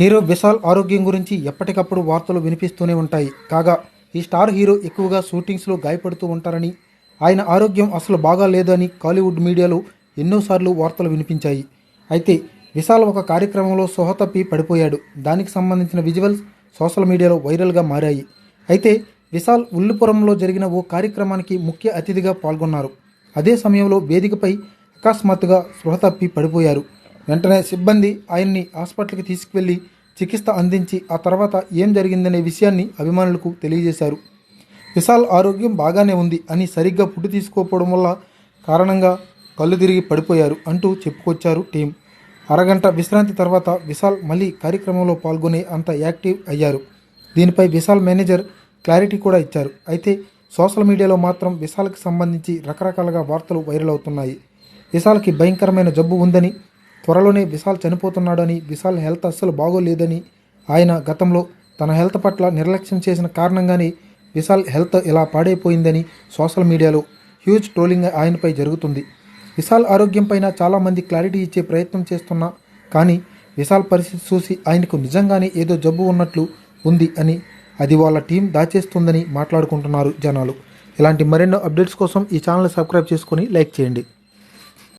Hero Vishal ఆరోగ్యం గురించి ఎప్పటికప్పుడు వార్తలు వినిపిస్తూనే ఉంటాయి. కాగా ఈ స్టార్ హీరో ఎక్కువగా షూటింగ్స్లో గాయపడుతూ ఉంటారని ఆయన ఆరోగ్యం అసలు బాగా లేదని కాలీవుడ్ మీడియాలో ఎన్నోసార్లు వార్తలు వినిపించాయి. అయితే విశాల్ ఒక కార్యక్రమంలో సొహ తప్పి పడిపోయాడు. దానికి సంబంధించిన విజువల్స్ సోషల్ మీడియాలో వైరల్గా మారాయి. అయితే విశాల్ ఉల్లిపురంలో జరిగిన ఓ కార్యక్రమానికి ముఖ్య అతిథిగా పాల్గొన్నారు. అదే సమయంలో వేదికపై అకస్మాత్తుగా స్పృహ తప్పి పడిపోయారు. వెంటనే సిబ్బంది ఆయన్ని హాస్పిటల్కి తీసుకువెళ్ళి చికిత్స అందించి ఆ తర్వాత ఏం జరిగిందనే విషయాన్ని అభిమానులకు తెలియజేశారు. విశాల్ ఆరోగ్యం బాగానే ఉంది అని సరిగ్గా ఫుడ్ తీసుకోకపోవడం వల్ల కారణంగా కళ్ళు తిరిగి పడిపోయారు అంటూ చెప్పుకొచ్చారు టీం. అరగంట విశ్రాంతి తర్వాత విశాల్ మళ్ళీ కార్యక్రమంలో పాల్గొనే అంత యాక్టివ్ అయ్యారు. దీనిపై విశాల్ మేనేజర్ క్లారిటీ కూడా ఇచ్చారు. అయితే సోషల్ మీడియాలో మాత్రం విశాల్కి సంబంధించి రకరకాలుగా వార్తలు వైరల్ అవుతున్నాయి. విశాల్కి భయంకరమైన జబ్బు ఉందని త్వరలోనే విశాల్ చనిపోతున్నాడని విశాల్ హెల్త్ అస్సలు బాగోలేదని ఆయన గతంలో తన హెల్త్ పట్ల నిర్లక్ష్యం చేసిన కారణంగానే విశాల్ హెల్త్ ఇలా పాడైపోయిందని సోషల్ మీడియాలో హ్యూజ్ ట్రోలింగ్ ఆయనపై జరుగుతుంది. విశాల్ ఆరోగ్యం పైన చాలామంది క్లారిటీ ఇచ్చే ప్రయత్నం చేస్తున్నా కానీ విశాల్ పరిస్థితి చూసి ఆయనకు నిజంగానే ఏదో జబ్బు ఉన్నట్లు ఉంది అని అది వాళ్ళ టీం దాచేస్తుందని మాట్లాడుకుంటున్నారు జనాలు. ఇలాంటి మరెన్నో అప్డేట్స్ కోసం ఈ ఛానల్ సబ్స్క్రైబ్ చేసుకొని లైక్ చేయండి.